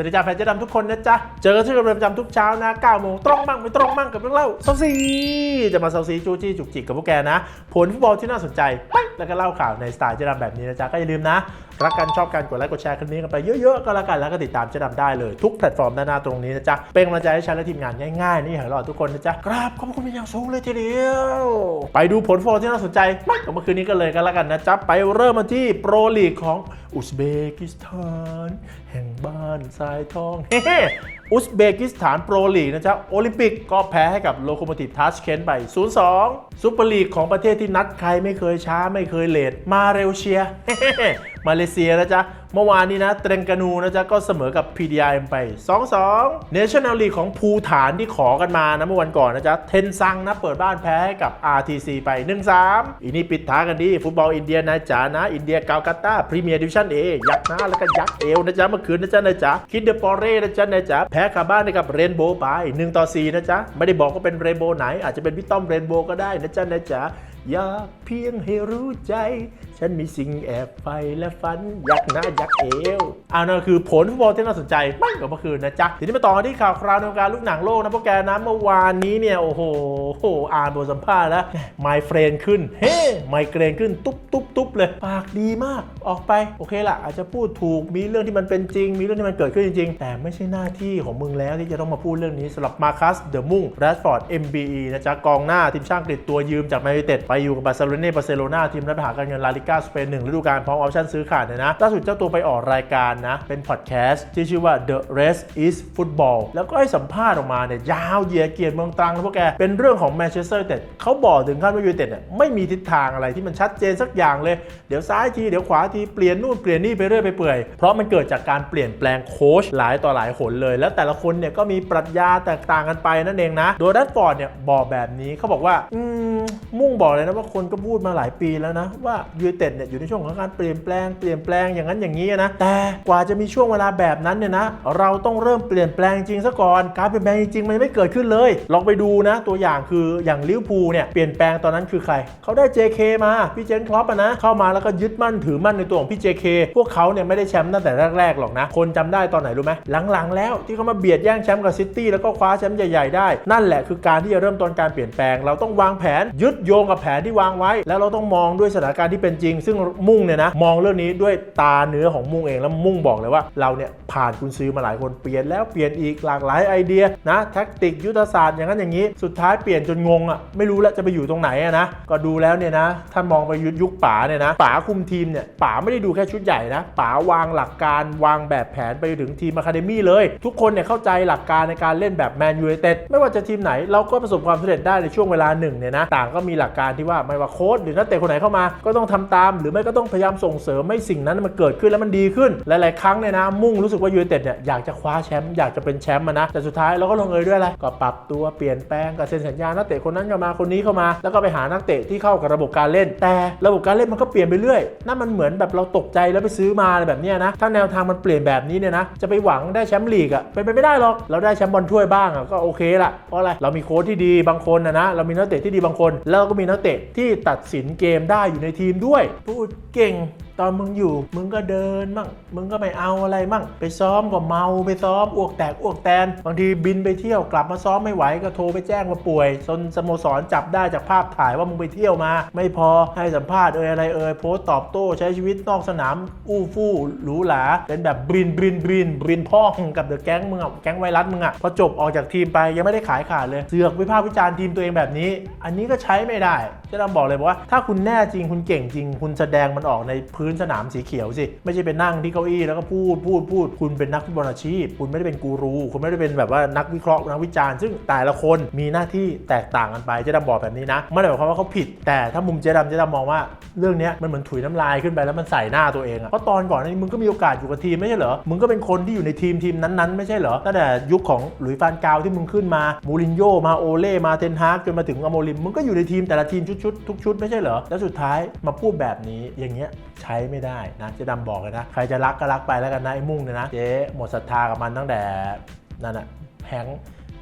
วัสดีจ้าแฟนเจ๊ดำทุกคนนะจ๊ะ เจอกันที่เป็นประจำทุกเช้านะ9โมงตรงมั่งไม่ตรงมั่งกับเรื่องเล่าเซาซีจะมาเซาซีจูจี้จุกจิกกับพวกแกนะ ผลฟุตบอลที่น่าสนใจ แล้วก็เล่าข่าวในสไตล์เจ๊ดำแบบนี้นะจ๊ะก็อย่าลืมนะ รักกันชอบกันกดไลค์กดแชร์คลิปนี้กันไปเยอะๆก็แล้วกันแล้วก็ติดตามเจ๊ดำได้เลยทุกแพลตฟอร์มด้านหน้าตรงนี้นะจ๊ะเป็นกำลังใจให้ฉันและทีมงานง่ายๆนี่ให้ราทุกคนนะจ๊ะกราบขอบคุณเป็นอย่างสูงเลยทีเดียวไปดูผลฟุตบอลที่น่าสนใจปึ๊กเมื่อคืนนี้กันเลยกันแล้วกันนะจ๊ะไปเริ่มมาที่โปรลีกของอุซเบกิสถาน แห่งบ้านทรายทองเฮ้อุซเบกิสถานโปรลีกนะจ๊ะโอลิมปิกก็แพ้ให้กับโลโคโมติฟทัชเคนไป 0-2ซุปเปอร์ลีกของประเทศที่นัดใครไม่เคยช้าไม่เคยเลทมาเรเชีย มาเลเซียนะจ๊ะ เมื่อวานนี้นะเตรงกานูนะจ๊ะ ก็เสมอกับ PDIM ไป 2-2 National League ของภูฐานที่ขอกันมานะเมื่อวันก่อนนะจ๊ะ เทนซังนะเปิดบ้านแพ้ให้กับ RTC ไป 1-3 อีนี่ปิดท้ายกันดีฟุตบอลอินเดียนะจ๊ะนะ อินเดียกาลกัตตาพรีเมียร์ดิวิชั่นเอยักหน้าแล้วก็ยักเอวนะจ๊ะเมื่อคืนนะจ๊ะนะจ๊ะคิดเดปอเร่นะจ๊ะนะจ๊ะแพ้คาบ้านให้กับเรนโบว์ไป1ต่อ4นะจ๊ะไม่ได้บอกว่าเป็นเรนโบว์ไหนอาจจะเป็นพี่ต้อมเรนโบว์ก็ได้นะจ๊ะนะจ๊ะ อยากเพียงให้รู้ใจ ฉันมีสิ่งแอบไฟและฝัน ยักหน้ายักเอวเอานั่นคือผลฟุตบอลที่น่าสนใจไม่กับเมื่อคืนนะจ๊ะทีนี้มาต่อที่ข่าวคราวในวงการลูกหนังโลกนะพวกแกนะเมื่อวานนี้เนี่ย โอ้โหโอ้โหอ่านบทสัมภาษณ์แล้วไมเฟรนขึ้น เฮ้ไมเกรนขึ้นตุ๊บตุ๊บตุ๊บเลย ปากดีมากออกไป โอเคละอาจจะพูดถูกมีเรื่องที่มันเป็นจริง มีเรื่องที่มันเกิดขึ้นจริงๆแต่ไม่ใช่หน้าที่ของมึงแล้วที่จะต้องมาพูดเรื่องนี้สำหรับมาคัสเดอะมุ่งแรดฟอร์ด MBE นะจ๊ะกองหน้าทีมชาติอังกฤษตัวยืมจากแมนยูเต็ดไปอยู่กับบาร์เซโลนาบาร์เซโลนาทีมรัฐประหาการเงินลาลิก้าสเปนหนึ่งฤดูกาลพร้อมออปชั่นซื้อขาดเนี่ยนะล่าสุดเจ้าตัวไปออกรายการนะ เป็นพอดแคสต์ที่ชื่อว่า The Rest is Football แล้วก็ให้สัมภาษณ์ออกมาเนี่ยยาวเหยียดเกียรติเมืองตรังนะพวกแก เป็นเรื่องของแมนเชสเตอร์เต็ดเขาบอกถึงขั้นว่ายูไนเต็ดเนี่ยไม่มีทิศทางอะไรที่มันชัดเจนสักอย่างเลยเดี๋ยวซ้ายทีเดี๋ยวขวาทีเปลี่ยนนู่นเปลี่ยนนี่ไปเรื่อยไปเปื่อยเพราะมันเกิดจากการเปลี่ยนแปลงโค้ชหลายต่อหลายหนเลย แล้วแต่ละคนเนี่ยก็มีปรัชญาแตกต่างกันไปนั่นเองนะ โดยดัตฟอร์ดเนี่ยบอกแบบนี้เขาบอกว่าอืมมุ่งบอกเลยนะว่าคนก็พูดมาหลายปีแล้วนะ ว่ายูไนเต็ดเนี่ยอยู่ในช่วงของการเปลี่ยนแปลงเปลี่ยนแปลงอย่างนั้นอย่างนี้นะ แต่กว่าจะมีช่วงเวลาแบบนั้นเนี่ยนะ เราต้องเริ่มเปลี่ยนแปลงจริงซะก่อนการเปลี่ยนแปลงจริงมันไม่เกิดขึ้นเลย ลองไปดูนะ ตัวอย่างคืออย่างลิเวอร์พูลเนี่ยเปลี่ยนแปลงตอนนั้นคือใครเขาได้ JK มาพี่เจนคลอปนะเข้ามาแล้วก็ยึดมั่นถือมั่นในตัวของพี่ JK พวกเขาเนี่ยไม่ได้แชมป์ตั้งแต่แรกๆหรอกนะ คนจำได้ตอนไหนรู้ไหมหลังๆ แล้วที่เขามาเบียดแย่งแชมป์กับซิตี้แล้วก็คว้าแชมป์ใหญ่ๆได้ นั่นแหละคือการที่จะเริ่มต้นการเปลี่ยนแปลง เราต้องวางแผนยึดโยงกับแผนที่วางไว้ แล้วเราต้องมองด้วยสถานการณ์ที่เป็นจริง ซึ่งมุ่งเนี่ยนะมองเรื่องนี้ด้วยตาเนื้อของมุ่งเองแล้วมุ่งบอกเลยว่าเราเนี่ยผ่านคุณซื้อมาหลายคนเปลี่ยนแล้วเปลี่ยนอีกหลากหลายไอเดียนะแท็กติกยุทธศาสตร์อย่างนั้นอย่างนี้สุดท้ายเปลี่ยนจนงงอะไม่รู้แล้วจะไปอยู่ตรงไหนอะนะก็ดูแล้วเนี่ยนะถ้ามองไปยุคยุคป๋าเนี่ยนะป๋าคุมทีมเนี่ยป๋าไม่ได้ดูแค่ชุดใหญ่นะป๋าวางหลักการวางแบบแผนไปถึงทีมอะคาเดมี่เลย ทุกคนเนี่ยเข้าใจหลักการในการเล่นแบบแมนยูไนเต็ดไม่ว่าจะทีมไหนเราก็ประสบความสำเร็จได้ในช่วงเวลาหนึ่งเนี่ยนะต่างก็มีหลักการที่ว่าไม่ว่าโค้ชหรือนักเตะคนไหนเข้ามา ก็ต้องทำตาม หรือไม่ก็ต้องพยายามส่งเสริมให้สิ่งนั้นมันเกิดขึ้นแล้วมันดีขึ้น หลายๆครั้งเนี่ยนะมุ่งรู้สึกว่ายูไนเต็ดเนี่ยอยากจะคว้าแชมป์อยากจะเป็นแชมป์มานะแต่สุดท้ายเราก็ลงเอยด้วยอะไรก็ปรับตัวเปลี่ยนแปลงกับเซ็นสัญญานักเตะคนนั้นเข้ามาคนนี้เข้ามา แล้วก็ไปหานักเตะที่เข้ากับระบบการเล่น แต่ระบบการเล่นมันก็เปลี่ยนไปเรื่อยนั่นมันเหมือนแบบเราตกใจแล้วไปซื้อมาอะไรแบบนี้นะถ้าแนวทางมันเปลี่ยนแบบนี้เนี่ยนะจะไปหวังได้แชมป์ลีกอะเป็นไปไม่ได้หรอกเราได้แชมป์บอลถ้วยบ้างอะก็โอเคละเพราะอะไรเรามีโค้ชที่ดีบางคนนะนะเรามีนักเตะที่ดีบางคน แล้วก็มีนักเตะที่ตัดสินเกมได้อยู่ในทีมด้วย พูดเก่ง ตอนมึงอยู่ มึงก็เดินมั่งมึงก็ไม่เอาอะไรมั่ง ไปซ้อมก็เมาไปซ้อมอ้วกแตกอ้วกแตนบางทีบินไปเที่ยวกลับมาซ้อมไม่ไหวก็โทรไปแจ้งว่าป่วยจนสโมสรจับได้จากภาพถ่ายว่ามึงไปเที่ยวมา ไม่พอให้สัมภาษณ์เอ่ยอะไรเอ่ยโพสต์ตอบโต้ใช้ชีวิตนอกสนามอู้ฟู่หรูหราเป็นแบบบรินบรินบรินบรินพ่องกับเดอะแก๊งมึงอะแก๊งไวรัสมึงอะพอจบออกจากทีมไปยังไม่ได้ขายขาดเลยเสือกวิพากษ์วิจารณ์ทีมตัวเองแบบนี้ อันนี้ก็ใช้ไม่ได้จะดำบอกเลยบอกว่าถ้าคุณแน่จริงคุณเก่งจริง คุณแสดงมันออกในพื้น้นสนามสีเขียวสิ ไม่ใช่ไปนั่งที่เก้าอี้แล้วก็พูดพูดพูด คุณเป็นนักฟุตบอลอาชีพ คุณไม่ได้เป็นกูรู คุณไม่ได้เป็นแบบว่านักวิเคราะห์นักวิจารณ์ ซึ่งแต่ละคนมีหน้าที่แตกต่างกันไปเจ๊ดำบอกแบบนี้นะไม่ได้หมายความว่าเขาผิด แต่ถ้ามุมเจ๊ดำเจ๊ดำมองว่าเรื่องนี้มันเหมือนถุยน้ำลายขึ้นไปแล้วมันใส่หน้าตัวเองอะเพราะตอนก่อนนี้มึงก็มีโอกาสอยู่กับทีมไม่ใช่เหรอมึงก็เป็นคนที่อยู่ในทีมทีมนั้นๆไม่ใช่เหรอตั้งแต่ยุคของหลุยฟานกาวที่มึงขึ้นมามูรินโญ่มาโอเล่มาเทนฮากจนมาถึงอโมริมมึงก็อยู่ในทีมแต่ละทีมชุดๆทุกชุดไม่ใช่เหรอแล้วสุดท้ายมาพูดแบบนี้อย่างเงี้ยใช้ไม่ได้นะเจ๊ดำบอกเลยนะ ใครจะรักก็รักไปแล้วกันนะไอ้มุ่งเนี่ยนะ เจ๊หมดศรัทธากับมันตั้งแต่นั่นอะแฮง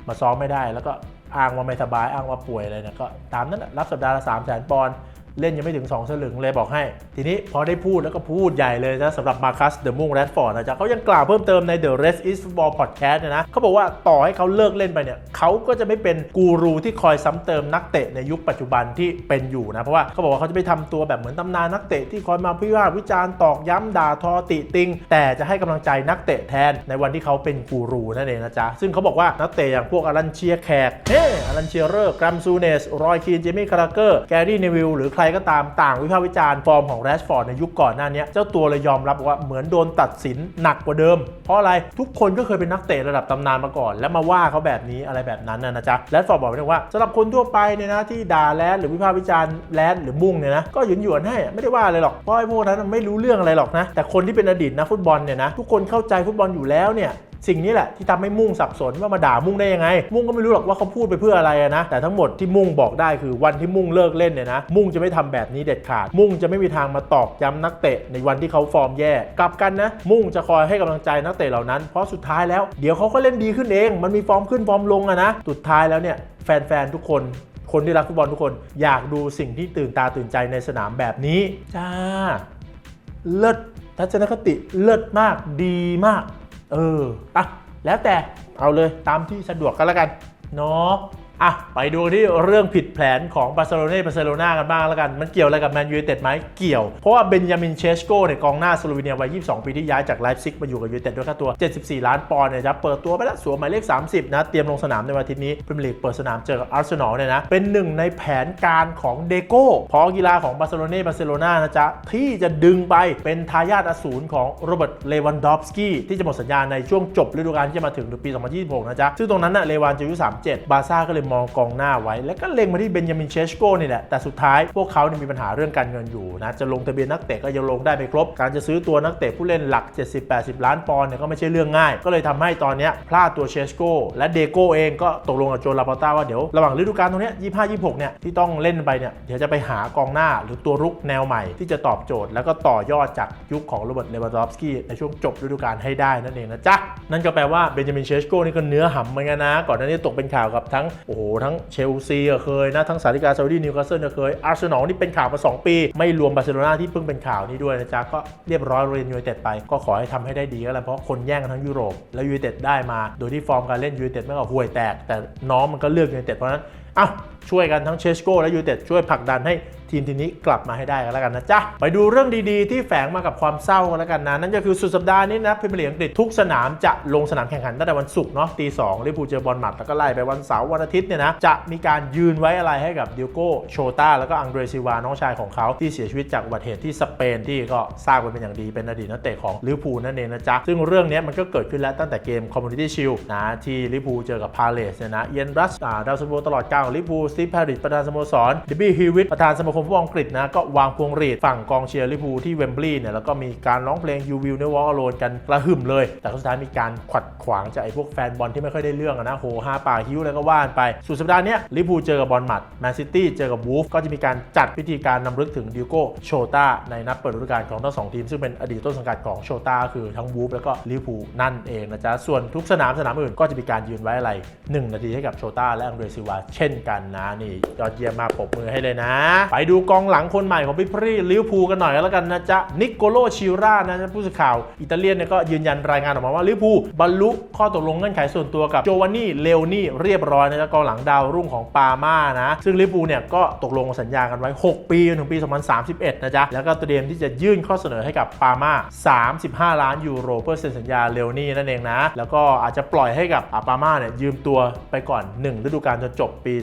มาซ้อมไม่ได้ แล้วก็อ้างว่าไม่สบายอ้างว่าป่วยอะไรเนี่ยก็ตามนั้นรับสัปดาห์ละสามแสนปอนด์ เล่นยังไม่ถึง 2 สลึงเลยบอกให้ ทีนี้พอได้พูดแล้วก็พูดใหญ่เลยนะสำหรับมาคัสเดอะมุงแรดฟอร์ดนะจ๊ะเขายังกล่าวเพิ่มเติมใน The Rest is Football Podcast เนี่ยนะเขาบอกว่าต่อให้เขาเลิกเล่นไปเนี่ยเขาก็จะไม่เป็นกูรูที่คอยซ้ำเติมนักเตะในยุคปัจจุบันที่เป็นอยู่นะ เพราะว่าเขาบอกว่าเขาจะไม่ทำตัวแบบเหมือนตำนานนักเตะที่คอยมาพิพากษ์วิจารณ์ตอกย้ำด่าทอติติง แต่จะให้กำลังใจนักเตะแทนในวันที่เขาเป็นกูรูนั่นเองนะจ๊ะซึ่งเขาบอกว่านักเตะอย่างพวกอลันเชียแขกเฮ้อลันเชียเรอร์กรัมซูเนสรอยคีนเจมี่คาราเกอร์แกรี่เนวิลหรือใครก็ตามต่างวิพากษ์วิจารณ์ฟอร์มของแรชฟอร์ดในยุคก่อนหน้านี้ เจ้าตัวเลยยอมรับว่าเหมือนโดนตัดสินหนักกว่าเดิม เพราะอะไรทุกคนก็เคยเป็นนักเตะระดับตำนานมาก่อน แล้วมาว่าเขาแบบนี้อะไรแบบนั้นนะจ๊ะแรดฟอร์ดบอกไว้เลยว่าสำหรับคนทั่วไปเนี่ยนะที่ด่าแรดหรือวิพากษ์วิจารณ์แรดหรือมุ่งเนี่ยนะก็หยุนหยวนให้ไม่ได้ว่าอะไรหรอกเพราะไอ้พวกนั้นไม่รู้เรื่องอะไรหรอกนะแต่คนที่เป็นอดีตนักฟุตบอลเนี่ยนะทุกคนเข้าใจฟุตบอลอยู่แล้วเนี่ย สิ่งนี้แหละที่ทำให้มุ่งสับสนว่ามาด่ามุ่งได้ยังไง มุ่งก็ไม่รู้หรอกว่าเขาพูดไปเพื่ออะไรนะ แต่ทั้งหมดที่มุ่งบอกได้คือวันที่มุ่งเลิกเล่นเนี่ยนะ มุ่งจะไม่ทำแบบนี้เด็ดขาด มุ่งจะไม่มีทางมาตอกย้ำนักเตะในวันที่เขาฟอร์มแย่ กลับกันนะ มุ่งจะคอยให้กำลังใจนักเตะเหล่านั้น เพราะสุดท้ายแล้วเดี๋ยวเขาก็เล่นดีขึ้นเอง มันมีฟอร์มขึ้นฟอร์มลงอะนะ สุดท้ายแล้วเนี่ยแฟนๆทุกคนคนที่รักฟุตบอลทุกคนอยากดูสิ่งที่ตื่นตาตื่นใจในสนามแบบนี้จ้าเลิศทัศนคติเลิศมากดีมาก เอออะแล้วแต่เอาเลยตามที่สะดวกกันแล้วกันเนาะ อะไปดูที่เรื่องผิดแผนของบาร์เซโลนาบาร์เซโลนากันบ้างแล้วกัน มันเกี่ยวอะไรกับแมนยูไนเต็ดไหมเกี่ยว เพราะว่าเบนยามินเชสโกเนี่ยกองหน้าสโลวีเนียวัย 22 ปีที่ย้ายจากไลฟ์ซิกมาอยู่กับยูไนเต็ดด้วยค่าตัว 74 ล้านปอนด์เนี่ยจะเปิดตัวไปแล้วสวมหมายเลข 30 นะ เตรียมลงสนามในวันอาทิตย์นี้พรีเมียร์ลีกเปิดสนามเจอกับอาร์เซนอลเนี่ยนะเป็นหนึ่งในแผนการของเดโก้พอกีฬาของบาร์เซโลนาบาร์เซโลนานะจ๊ะที่จะดึงไปเป็นทายาทอสูรของโรเบิร์ตเลวันดอฟสกี้ที่จะหมดสัญญาในช่วงจบฤดูกาลที่จะมาถึงปี 2026 นะจ๊ะซึ่งตรงนั้นน่ะเลวานจะอายุ 37 บาร์ซ่าก็เลยมองกองหน้าไว้ แล้วก็เล็งมาที่เบนยามินเชสโกนี่แหละ แต่สุดท้ายพวกเขาเนี่ยมีปัญหาเรื่องการเงินอยู่นะ จะลงทะเบียนนักเตะก็ยังลงได้ไม่ครบ การจะซื้อตัวนักเตะผู้เล่นหลัก 70-80 ล้านปอนด์เนี่ยก็ไม่ใช่เรื่องง่าย ก็เลยทำให้ตอนนี้พลาดตัวเชสโกและเดโกเองก็ตกลงกับโจลาปาต้าว่าเดี๋ยวระหว่างฤดูกาลตรงนี้ย25-26 เนี่ยที่ต้องเล่นไปเนี่ยเดี๋ยวจะไปหากองหน้าหรือตัวรุกแนวใหม่ที่จะตอบโจทย์ แล้วก็ต่อยอดจากยุคของโรเบิร์ตเลวานดอฟสกี้ในช่วงจบฤดูกาลให้ได้นั่นเองนะจ๊ะนั่นก็แปลว่าเบนจามินเชสโกนี่ก็เนื้อหำเหมือนกันนะ ก่อนหน้านี้ตกเป็นข่าวกับทั้งโอ้โหหทั้งเชลซีก็เคยนะ ทั้งสาธิกาซาอุดีนิวคาสเซิลก็เคย อาร์เซนอลนี่เป็นข่าวมา 2 ปี ไม่รวมบาร์เซโลนาที่เพิ่งเป็นข่าวนี้ด้วยนะจ๊ะ ก็เรียบร้อยเรียนยูไนเต็ดไป ก็ขอให้ทำให้ได้ดีก็แล้วเพราะคนแย่งกันทั้งยุโรป แล้วยูไนเต็ดได้มา โดยที่ฟอร์มการเล่นยูไนเต็ดไม่ก็ห่วยแตก แต่น้องมันก็เลือกยูไนเต็ดเพราะนั้นอ้าช่วยกันทั้งเชสโกและยูไนเต็ดช่วยผลักดันให้ ทีมทีนี้กลับมาให้ได้กันแล้วกันนะจ๊ะ ไปดูเรื่องดีๆ ที่แฝงมากับความเศร้ากันแล้วกันนะ นั่นก็คือสุดสัปดาห์นี้นะพรีเมียร์ลีกอังกฤษทุกสนามจะลงสนามแข่งขันตั้งแต่วันศุกร์เนาะตีสองลิเวอร์พูลเจอบอลหมัดแล้วก็ไล่ไปวันเสาร์วันอาทิตย์เนี่ยนะจะมีการยืนไว้อะไรให้กับดิโก้โชตาแล้วก็อังเดรซิวาน้องชายของเขาที่เสียชีวิตจากอุบัติเหตุที่สเปนที่ก็ทราบกันเป็นอย่างดีเป็นอดีตนักเตะของลิเวอร์พูลนั่นเองนะจ๊ะซึ่งเรื่องนี้มันก็เกิดขึ้นแล้วตั้งแต่เกมคอมมูนิตี้ชิลนะที่ลิเวอร์พูลเจอกับพาเลสเนี่ยนะเยนรัสดาวซันโวตลอดกาลของลิเวอร์พูลสตีฟแพริสประธานสโมสรดิบี้ฮิวิตประธานสมาคมฟุตบอลอังกฤษนะก็วางพวงหรีดฝั่งกองเชียร์ลิเวอร์พูลที่เวมบลีย์เนี่ยแล้วก็มีการร้องเพลง You Will Never Walk Alone กันกระหึ่มเลย แต่สุดท้ายมีการขวัดขวางจากไอ้พวกแฟนบอลที่ไม่ค่อยได้เรื่องนะโหห้าป่าหิ้วอะไรก็ว่านไป สุดสัปดาห์นี้ลิเวอร์พูลเจอกับบอลมัดแมนซิตี้เจอกับวูฟก็จะมีการจัดพิธีการนำลึกถึงดิโก้โชตาในนัดเปิดฤดูกาลของทั้งสองทีมซึ่งเป็นอดีตต้นสังกัดของโชตาคือทั้งวูฟแล้วก็ลิเวอร์พูลนั่นเองนะจ๊ะส่วนทุกสนามสนามอื่นก็จะมีการยืนไว้อะไร 1 นาทีให้กับโชตาและอังเดรซิวาเช่นกันนะนี่ยอดเยี่ยมมากปรบมือให้เลยนะไปดูกองหลังคนใหม่ของพี่พรีลิเวอร์พูลกันหน่อยแล้วกันนะจ๊ะนิโกโลชิรานะจ๊ะผู้สื่อข่าวอิตาเลียนเนี่ยก็ยืนยันรายงานออกมาว่าลิเวอร์พูลบรรลุข้อตกลงเงื่อนไขส่วนตัวกับโจวานนี่เลโอนี่เรียบร้อยนะจ๊ะกองหลังดาวรุ่งของปาม่านะซึ่งลิเวอร์พูลเนี่ยก็ตกลงสัญญากันไว้ 6 ปีจนถึงปี 2031 นะจ๊ะแล้วก็เตรียมที่จะยื่นข้อเสนอให้กับปาม่า 35 ล้านยูโรเพื่อเซ็นสัญญาเลโอนี่นั่นเองนะแล้วก็อาจจะปล่อยให้กับปาม่าเนี่ยยืมตัวไปก่อน 1 ฤดูกาลจนจบปี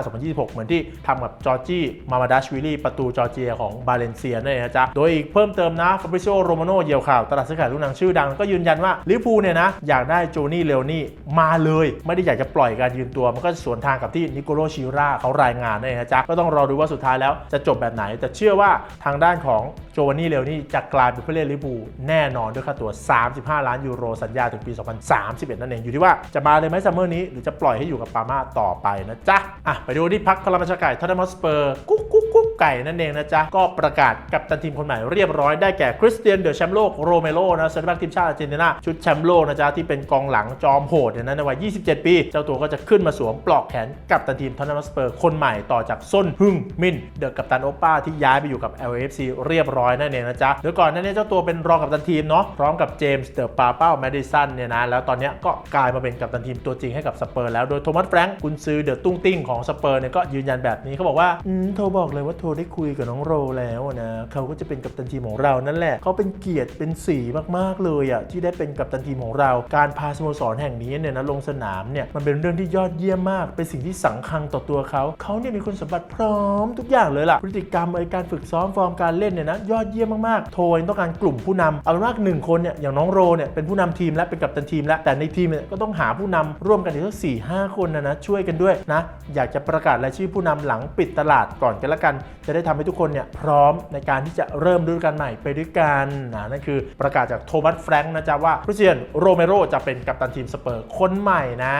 2025-2026 เหมือนที่ทำกับจอร์จี้มามาดัชวิลี่ประตูจอร์เจียของบาเลนเซียนั่นเองนะจ๊ะ โดยอีกเพิ่มเติมนะฟาบริโซโรมาโนเยียวข่าว ตลาดซื้อขายลูกหนังชื่อดัง ก็ยืนยันว่าลิเวอร์พูลเนี่ยนะ อยากได้โจนี่เลโอนี่มาเลย ไม่ได้อยากจะปล่อยการยืมตัว มันก็สวนทางกับที่นิโคโลชิราเขารายงานนั่นเองนะจ๊ะ ก็ต้องรอดูว่าสุดท้ายแล้วจะจบแบบไหน แต่เชื่อว่าทางด้านของโจวานี่เลโอนี่จะกลายเป็นผู้เล่นลิเวอร์พูลแน่นอนด้วยค่าตัว 35 ล้านยูโรสัญญาถึงปี 2031 นั่นเองอยู่ที่ว่าจะมาเลยไหมซัมเมอร์นี้หรือจะปล่อยให้อยู่กับปาม่าต่อไปนะจ๊ะอะไปดูที่พักพลังประชาไก่ทอตแนมฮอสเปอร์กุ๊กกุ๊กกุ๊กกไก่นั่นเองนะจ๊ะ ก็ประกาศกับตันทีมคนใหม่เรียบร้อยได้แก่คริสเตียนเดอะแชมป์โลกโรเมโรนะเซนต์แบ็กทีมชาติอาร์เจนตินาชุดแชมป์โลกนะจ๊ะ ที่เป็นกองหลังจอมโหดเนี่ยนะในวัย 27 ปี เจ้าตัวก็จะขึ้นมาสวมปลอกแขนกับตันทีมทอตแนมสเปอร์คนใหม่ต่อจากส้นฮึ่งมินเดอะกัปตันโอป้าที่ย้ายไปอยู่กับ LFC เรียบร้อยนั่นเองนะจ๊ะโดยก่อนน้านี้เจ้าตัวเป็นรองกัปตันทีมเนาะพร้อมกับเจมส์เดอะปาเป้าแมดิสันเนี่ยนะแล้วตอนนี้ก็กลายมาเป็นกัปตันทีมตัวจริงให้กับสเปอร์แล้วโดยโทมัสแฟรงค์กุนซือเดอะตุ้งติ้งของสเปอร์เนี่ยก็ยืนยันแบบนี้เขาบอกว่าอืมโทรบอกเลยว่าโทรได้คุยกับน้องโรแล้วนะเขาก็จะเป็นกัปตันทีมของเรานั่นแหละเขาเป็นเกียรติเป็นสีมากๆเลยอะที่ได้เป็นกัปตันทีมของเรา การพาสโมสรแห่งนี้เนี่ยนะลงสนามเนี่ยมันเป็นเรื่องที่ยอดเยี่ยมมาก เป็นสิ่งที่สำคัญต่อตัวเขาเขาเนี่ยมีคุณสมบัติพร้อมทุกอย่างเลยล่ะพฤติกรรมไอการฝึกซ้อมฟอร์มการเล่นเนี่ยนะยอดเยี่ยมมากๆ โทรต้องการกลุ่มผู้นำเอาเป็นว่าหนึ่งคนเนี่ยอย่างน้องโรเนี่ยเป็นผู้นำทีมและเป็นกัปตันทีมแล้วแต่ในทีมเนี่ยก็ต้องหาผู้นำร่วมกันอีกสักสี่ห้าคนนะนะช่วยกันด้วยนะอยากจะประกาศรายชื่อผู้นำหลังปิดตลาดก่อนกันละกันจะได้ทำให้ทุกคนเนี่ยพร้อมในการที่จะเริ่มฤดูกาลใหม่ไปด้วยกันนะนั่นคือประกาศจากโทมัสแฟรงค์นะจ๊ะว่าคริสเตียนโรเมโรจะเป็นกัปตันทีมสเปอร์คนใหม่นะ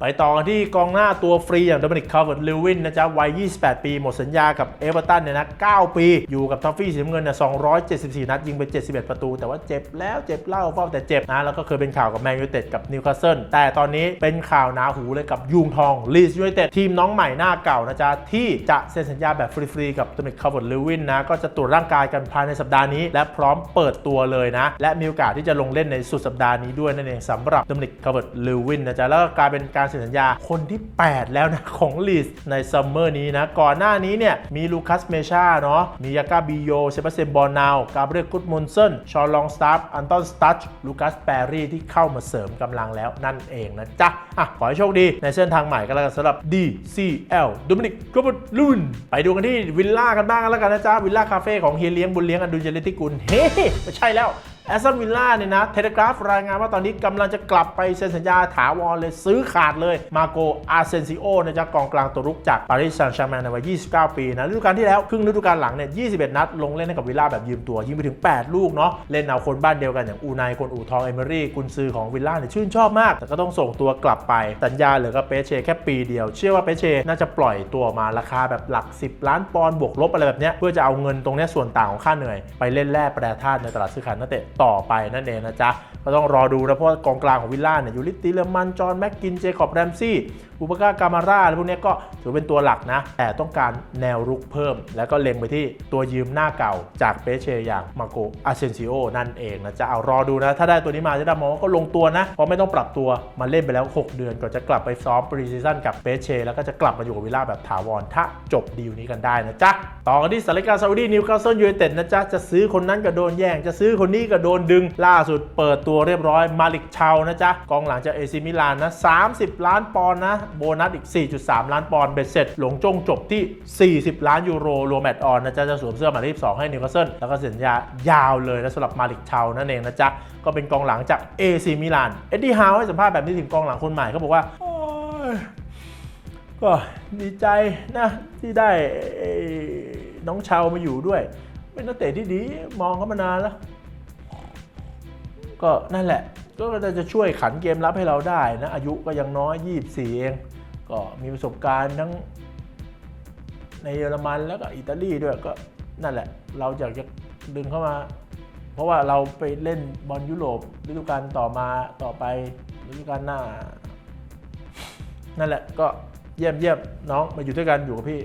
ไปต่อกันที่กองหน้าตัวฟรีอย่างโดมินิกคาร์เวิร์ดลิวินนะจ๊ะวัย 28 ปีหมดสัญญากับเอเวอร์ตันเนี่ยนะ 9 ปี อยู่กับทอฟฟี่สีน้ำเงินเนี่ย 274 นัดยิงไป 71 ประตู แต่ว่าเจ็บแล้วเจ็บเล่าเฝ้าแต่เจ็บนะ แล้วก็เคยเป็นข่าวกับแมนยูเต็ดกับนิวคาสเซิลแต่ตอนนี้เป็นข่าวหนาหูเลยกับยุงทองลีสยูไนเต็ดทีมน้องใหม่หน้าเก่านะจ๊ะที่จะเซ็นสัญญาแบบฟรีๆกับโดมินิกคาร์เวิร์ลิวินนะ ก็จะตรวจร่างกายกันภายในสัปดาห์นี้ และพร้อมเปิดตัวเลยนะ และมีโอกาสที่จะลงเล่นในสุดสัปดาห์นี้ด้วยนั่นเองสำหรับโดมินิกคาร์เวิร์ลิวินนะจ๊ะแล้วก็กลายเป็นการเซ็นสัญญาคนที่ 8 แล้วนะของลีสในซัมเมอร์นี้นะก่อนหน้านี้เนี่ยมีลูคัสเมชาเนาะมียากาบิโยเซบาสเซนบอลนาวกาเบรียลกุดมุนเซนชอลลองสตาร์อันตอนสตัชลูคัสแปรี่ที่เข้ามาเสริมกำลังแล้วนั่นเองนะจ๊ะอะขอให้โชคดีในเส้นทางใหม่ก็แล้วกันสำหรับ DCL โดมินิกคาร์เวิร์ดลิวินไปดูกันที่วิลล่ากันบ้างแล้วกันนะจ๊ะวิลล่าคาเฟ่ของเฮียเลี้ยงบุญเลี้ยงอดุลเจริติกุลเฮ้ไม่ใช่แล้ว แอสตันวิลล่าเนี่ยนะเทเลกราฟรายงานว่าตอนนี้กำลังจะกลับไปเซ็นสัญญาถาวรเลยซื้อขาดเลยมาโกอาเซนซิโอนะจ๊ะกองกลางตัวรุกจากปารีสแซงต์แชร์แมงในวัย 29 ปีนะฤดูกาลที่แล้วครึ่งฤดูกาลหลังเนี่ย 21 นัด ลงเล่นให้กับวิลล่าแบบยืมตัว ยิงไปถึง 8 ลูกเนาะเล่นเอาคนบ้านเดียวกันอย่างอูไนคนอูทองเอเมอรี่กุนซือของวิลล่าเนี่ยชื่นชอบมาก แต่ก็ต้องส่งตัวกลับไปสัญญาเหลือกับเปเช่แค่ปีเดียว เชื่อว่าเปเช่น่าจะปล่อยตัวมาราคาแบบหลัก 10 ล้านปอนด์บวกลบอะไรแบบเนี้ยเพื่อจะเอาเงินตรงเนี้ยส่วนต่างของค่าเหนื่อยไปเล่นแร่แปรธาตุในตลาดซื้อขายนักเตะต่อไปนั่นเองนะจ๊ะก็ต้องรอดูนะเพราะกองกลางของวิลล่าเนี่ยยูริติเลมันจอห์นแม็กกินเจคอบแรมซี่บูปากากามาร่าอะไรพวกนี้ก็ถือเป็นตัวหลักนะ แต่ต้องการแนวรุกเพิ่ม แล้วก็เล็งไปที่ตัวยืมหน้าเก่าจากเปเชอย่างมาโกอาเซนซิโอนั่นเองนะจะเอารอดูนะ ถ้าได้ตัวนี้มาจะได้มองว่าก็ลงตัวนะ เพราะไม่ต้องปรับตัวมาเล่นไปแล้ว 6 เดือนก่อนจะกลับไปซ้อมปรีซีซั่นกับเปเชแล้วก็จะกลับมาอยู่กับวิลล่าแบบถาวรถ้าจบดีลนี้กันได้นะจ๊ะต่อกันที่สาริกาซาอุดีนิวคาสเซิลยูไนเต็ดนะจ๊ะจะซื้อคนนั้นก็โดนแย่งจะซื้อคนนี้ก็โดนดึงล่าสุดเปิดตัวัวเรียบร้อยมาลิกเชานะจ๊ะกองหลังจากเอซิมิลานนะ 30 ล้านปอนด์นะโบนัสอีก 4.3 ล้านปอนด์เบ็ดเสร็จ หลงจงจบที่ 40 ล้านยูโรรวมแมตต์ออนนะจ๊ะจะสวมเสื้อหมายเลข2ให้นิวคาสเซิลแล้วก็สัญญายาวเลยนะสำหรับมาลิกเชานั่นเองนะจ๊ะก็เป็นกองหลังจากเอซิมิลานเอ็ดดี้ฮาวให้สัมภาษณ์แบบนี้ถึงกองหลังคนใหม่เขาบอกว่าก็ดีใจนะที่ได้น้องชาวมาอยู่ด้วย เป็นนักเตะที่ดีมองเขามานานแล้ว ก็นั่นแหละ ก็จะช่วยขันเกมรับให้เราได้นะอายุก็ยังน้อย 24 เอง ก็มีประสบการณ์ทั้งในเยอรมันแล้วก็อิตาลีด้วยก็นั่นแหละ เราอยากจะดึงเข้ามา เพราะว่าเราไปเล่นบอลยุโรปฤดูกาลต่อมาต่อไปฤดูกาลหน้า นั่นแหละก็เยี่ยมเยี่ยมน้องมาอยู่ด้วยกันอยู่กับพี่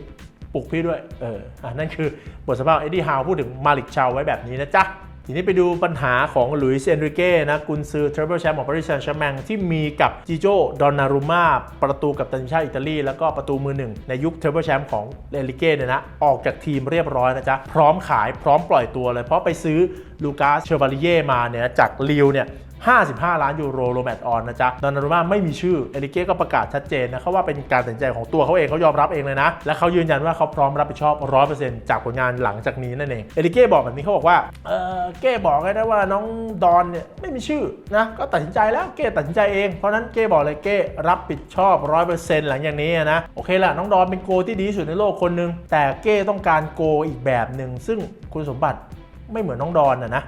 ปลุกพี่ด้วย เอออะนั่นคือบทสัมภาษณ์เอ็ดดี้ฮาวพูดถึงมาลิกชาวไว้แบบนี้นะจ๊ะ ทีนี้ไปดูปัญหาของหลุยส์เอนริเก้นะกุนซือเทรเบิลแชมป์ของปารีสแซงต์แชร์แมงที่มีกับจิโจดอนนารุม่าประตูกับตันชาติอิตาลี แล้วก็ประตูมือหนึ่งในยุคเทรเบิลแชมป์ของเอนริเก้เนี่ยนะ ออกจากทีมเรียบร้อยนะจ๊ะ พร้อมขายพร้อมปล่อยตัวเลย เพราะไปซื้อลูกาสเชอร์บาลิเย่มาเนี่ยจากลิวเนี่ย 55 ล้านยูโรโรแมตออนนะจ๊ะดอนนารุม่าไม่มีชื่อเอริเก้ก็ประกาศชัดเจนนะเขาว่าเป็นการตัดสินใจของตัวเขาเองเขายอมรับเองเลยนะ และเขายืนยันว่าเขาพร้อมรับผิดชอบ 100%จากผลงานหลังจากนี้นั่นเองเอริเก้บอกแบบนี้เขาบอกว่าเออเก้บอกเลยนะว่าน้องดอนเนี่ยไม่มีชื่อนะก็ตัดสินใจแล้วเก้ตัดสินใจเองเพราะนั้นเก้บอกเลยเก้รับผิดชอบ 100%หลังจากนี้นะโอเคละน้องดอนเป็นโกที่ดีที่สุดในโลกคนหนึ่งแต่เก้ต้องการโกอีกแบบหนึ่งซึ่งคุณสมบัติไม่เหมือนน้องดอนนะนะ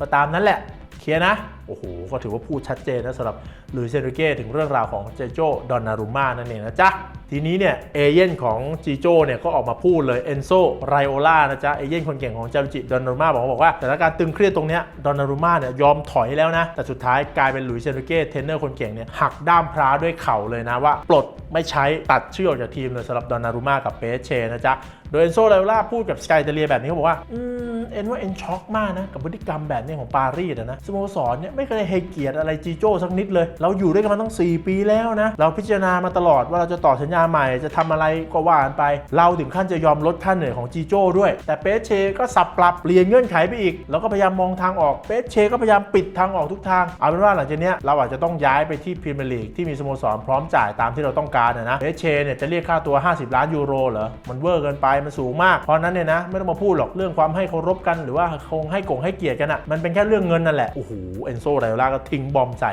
ก็ตามนั้นแหละ เคลียร์นะ โอ้โห ก็ถือว่าพูดชัดเจนนะสำหรับลุยเซนริเก้ถึงเรื่องราวของเจโจดอนนารุม่านั่นเองนะจ๊ะ ทีนี้เนี่ยเอเย่นของจีโจเนี่ยก็ออกมาพูดเลยเอนโซไรโอล่านะจ๊ะ เอเย่นคนเก่งของเจารุจิดอนนารุม่าบอกว่าบอกว่าสถานการณ์ตึงเครียดตรงเนี้ยดอนนารุม่าเนี่ยยอมถอยแล้วนะ แต่สุดท้ายกลายเป็นลุยเซนริเก้เทนเนอร์คนเก่งเนี่ยหักด้ามพร้าด้วยเข่าเลยนะว่าปลดไม่ใช้ตัดชื่อออกจากทีมเลยสำหรับดอนนารุม่ากับเปเชนะจ๊ะ โดยเอนโซไลโอล่าพูดกับสกายเตเลียแบบนี้เขาบอกว่าอืม เอ็นว่าเอ็นช็อกมากนะกับพฤติกรรมแบบนี้ของปารีสนะสโมสรเนี่ยไม่เคยให้เกียรติอะไรจีโจ้สักนิดเลย เราอยู่ด้วยกันมาตั้ง 4 ปีแล้วนะ เราพิจารณามาตลอดว่าเราจะต่อสัญญาใหม่จะทำอะไรก็ว่ากันไป เราถึงขั้นจะยอมลดค่าเหนื่อยของจีโจ้ด้วย แต่เปเชก็สับปรับเปลี่ยนเงื่อนไขไปอีก แล้วก็พยายามมองทางออกเปเชก็พยายามปิดทางออกทุกทาง เอาเป็นว่าหลังจากนี้เราอาจจะต้องย้ายไปที่พรีเมียร์ลีกที่มีสโมสรพร้อมจ่ายตามที่เราต้องการนะเปเชเนี่ยจะเรียกค่าตัว 50 ล้านยูโรเหรอมันเวอร์เกินไปมันสูงมากเพราะฉะนั้นเนี่ยนะไม่ต้องมาพูดหรอกเรื่องความให้เคารพกันหรือว่าคงให้กงให้เกียรติกันอะ่ะมันเป็นแค่เรื่องเงินนั่นแหละโอ้โหเอนโซไรโอล่าก็ทิ้งบอมใส่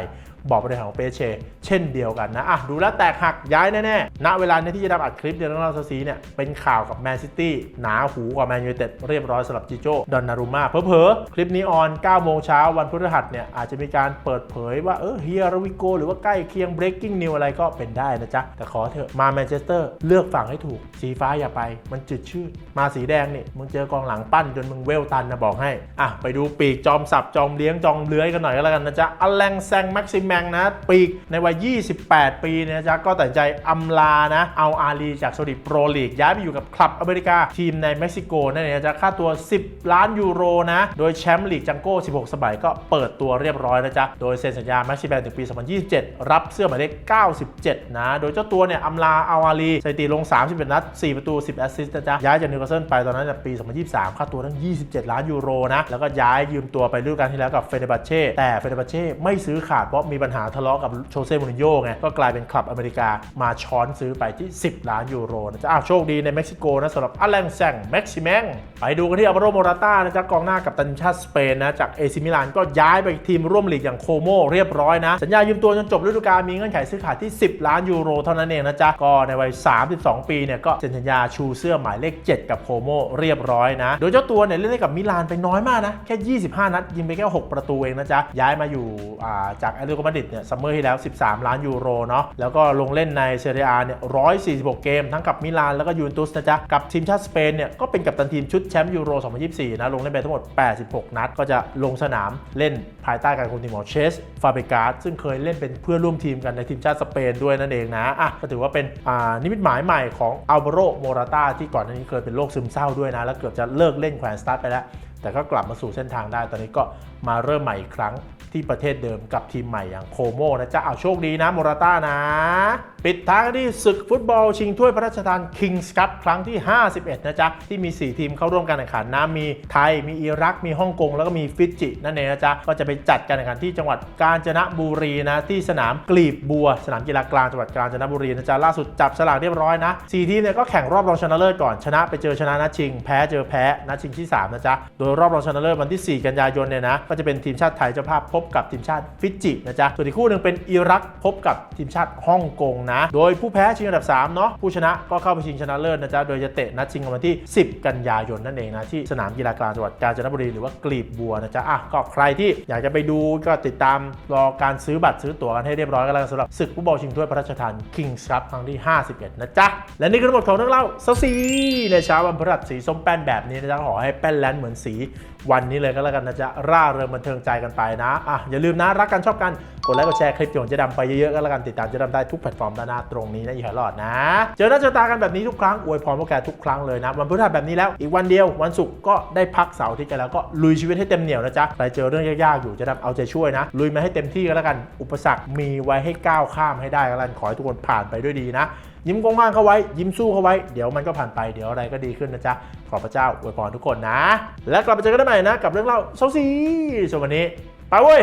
บอกบริหารของเปเช่เช่นเดียวกันนะอะดูแลแตกหักย้ายแน่ๆณเวลานี้ที่จะทำอัดคลิปเดือนล่าซีเนี่ยเป็นข่าวกับแมนซิตี้หนาหูกว่าแมนยูเต็ดเรียบร้อยสำหรับจิโจ้ดอนนารุม่าเผลอๆคลิปนี้ออน9โมงเช้าวันพฤหัสเนี่ยอาจจะมีการเปิดเผยว่าเออเฮียราวิโกหรือว่าใกล้เคียง breaking news อะไรก็เป็นได้นะจ๊ะ แต่ขอเถอะมาแมนเชสเตอร์เลือกฝั่งให้ถูก สีฟ้าอย่าไป มันจืดชืดมาสีแดงนี่มึงเจอกองหลังปั้นจนมึงเวลตันนะบอกให้อะไปดูปีกจอมสับจอมเลี้ยงจอมเลื้อยกันหน่อยก็แล้วกันนะจ๊ะอแลงแซงแม็กซิแมงนะ ปีกในวัย 28 ปีเนยนะจ๊ะก็ตัดใจอำลานะ เอาอาลีจากซาอุดิโปรลีกย้ายไปอยู่กับคลับอเมริกาทีมในเม็กซิโกนั่นเองนะจ๊ะค่าตัว 10 ล้านยูโรนะ โดยแชมป์ลีกจังโก้ 16 สมัยก็เปิดตัวเรียบร้อยนะจ๊ะ โดยเซ็นสัญญาแม็กซิแมงถึงปี 2027 รับเสื้อหมายเลข 97 นะ โดยเจ้าตัวเนี่ยอำลาเอาอาลีสถิติลง 31 นัด 4 ประตู 10 แอสซิสต์นะจ๊ะ ย้ายจากนิวคาสเซิลไปตอนนั้นปี 2023 ค่าตัวทั้ง 27 ล้านยูโรนะ แล้วก็ย้ายยืมตัวไปฤดูกาลที่แล้วกับเฟเนบัเช่ แต่เฟเนบัเช่ไม่ซื้อขาดเพราะมีปัญหาทะเลาะกับโชเซ่มูรินโญ่ไงก็กลายเป็นคลับอเมริกามาช้อนซื้อไปที่ 10 ล้านยูโรนะจะอ้าวโชคดีในเม็กซิโกนะสำหรับอแลงแซงแม็กซิแมงไปดูกันที่อัลวาโรโมราต้านะจ๊ะกองหน้ากับตันชาติสเปนนะจากเอซิมิลานก็ย้ายไปทีมร่วมลีกอย่างโคโมเรียบร้อยนะ สัญญายืมตัวจนจบฤดูกาลมีเงื่อนไขซื้อขายที่ 10 ล้านยูโรเท่านั้นเองนะจ๊ะก็ในวัย 32 ปีเนี่ยก็เซ็นสัญญาชูเสื้อหมายเลข 7 กับโคโมเรียบร้อยนะโดยเจ้าตัวเนี่ยเล่นให้กับมิลานไปน้อยมากนะแค่ 25 นัดยิงไปแค่ 6 ประตูเองนะจ๊ะย้ายมาอยู่จากแอตเลติโกมาดริดเนี่ยซัมเมอร์ที่แล้ว 13 ล้านยูโรเนาะแล้วก็ลงเล่นในเซเรียเนี่ย146 เกม ทั้งกับมิลานแล้วก็ยูนตุสนะจ๊ะกับทีมชาติสเปนเนี่ยก็เป็นกัปตันทีมชุดแชมป์ยูโร 2024 นะลงเล่นไปทั้งหมด 86 นัด ก็จะลงสนามเล่นภายใต้การคุมทีมของเชสฟาเบกาสซึ่งเคยเล่นเป็นเพื่อนร่วมทีมกันในทีมชาติสเปนด้วยนั่นเองนะอะก็ถือว่าเป็นอ่านิมิตหมายใหม่ของอัล a าโรโมราตาที่ก่อนหน้านี้เคยเป็นโรคซึมเศร้าด้วยนะแล้วเกือบจะเลิกเล่นแขวนสตาร์ทไปแล้วแต่ก็กลับมาสู่เส้นทางได้ตอนนี้ก็มาเริ่มใหม่อีกครั้งที่ประเทศเดิมกับทีมใหม่อย่างโคโมนะจ๊ะเอาโชคดีนะโมราต้านะ ปิดท้ายที่ศึกฟุตบอลชิงถ้วยพระราชทานคิงส์คัพครั้งที่ 51 นะจ๊ะ ที่มี 4 ทีมเข้าร่วมการแข่งขันนะมีไทย มีอิรัก มีฮ่องกง แล้วก็มีฟิจิ นั่นเองนะจ๊ะ ก็จะไปจัดการแข่งขันที่จังหวัดกาญจนบุรีนะ ที่สนามกลีบบัว สนามกีฬากลางจังหวัดกาญจนบุรีนะจ๊ะล่าสุดจับสลากเรียบร้อยนะสี่ทีมเนี่ยก็แข่งรอบรองชนะเลิศก่อนชนะไปเจอชนะนัดชิง แพ้เจอแพ้นัดชิงที่3นะจ๊ะโดยรอบรองชนะเลิศวันที่ 4 กันยายนเนี่ยนะก็จะเป็นทีมชาติไทยเจ้าภาพพบกับทีมชาติฟิจินะจ๊ะส่วนอีกคู่หนึ่งเป็นอิรักพบกับทีมชาติฮ่องกงนะ โดยผู้แพ้ชิงอันดับ3เนาะผู้ชนะก็เข้าไปชิงชนะเลิศนะจ๊ะโดยจะเตะนัดชิงกันวันที่ 10 กันยายนนั่นเองนะที่สนามกีฬากลางจังหวัดกาญจนบุรีหรือว่ากลีบบัวนะจ๊ะอะก็ใครที่อยากจะไปดูก็ติดตามรอการซื้อบัตรซื้อตั๋วกันให้เรียบร้อยกันแล้วสำหรับศึกฟุตบอลชิงถ้วยพระราชทาน Kings Cup ครั้งที่ 51 นะจ๊ะ และนี่คือทั้งหมดของเรื่องเล่าเซาซีในเช้าวันพฤหัสสีส้มแป้นแบบนี้นะจ๊ะขอให้แป้นแลนเหมือนสี วันนี้เลยก็แล้วกันนะจะร่าเริงบันเทิงใจกันไปนะอะอย่าลืมนะรักกันชอบกันกดไลค์กดแชร์คลิปของเจ๊ดำไปเยอะๆก็แล้วกันติดตามเจ๊ดำได้ทุกแพลตฟอร์มด้านหน้าตรงนี้นะอีหลอดนะ เจอหน้าเจอตากันแบบนี้ทุกครั้งอวยพรพวกแกทุกครั้งเลยนะ วันพฤหัสแบบนี้แล้วอีกวันเดียววันศุกร์ก็ได้พักเสาร์ที่กันแล้วก็ลุยชีวิตให้เต็มเหนียวนะจ๊ะใครเจอเรื่องยากๆอยู่เจะดำเอาใจช่วยนะลุยมาให้เต็มที่ก็แล้วกัน อุปสรรคมีไว้ให้ก้าวข้ามให้ได้ก็แล้วกันขอให้ทุกคนผ่านไปด้วยดีนะ ยิ้มกว้างๆเข้าไว้ ยิ้มสู้เข้าไว้ เดี๋ยวมันก็ผ่านไป เดี๋ยวอะไรก็ดีขึ้นนะจ๊ะ ขอพระเจ้าอวยพรทุกคนนะ และกลับมาเจอกันได้ใหม่นะ กับเรื่องเล่าเซาซีส่วนวันนี้ ไปเว้ย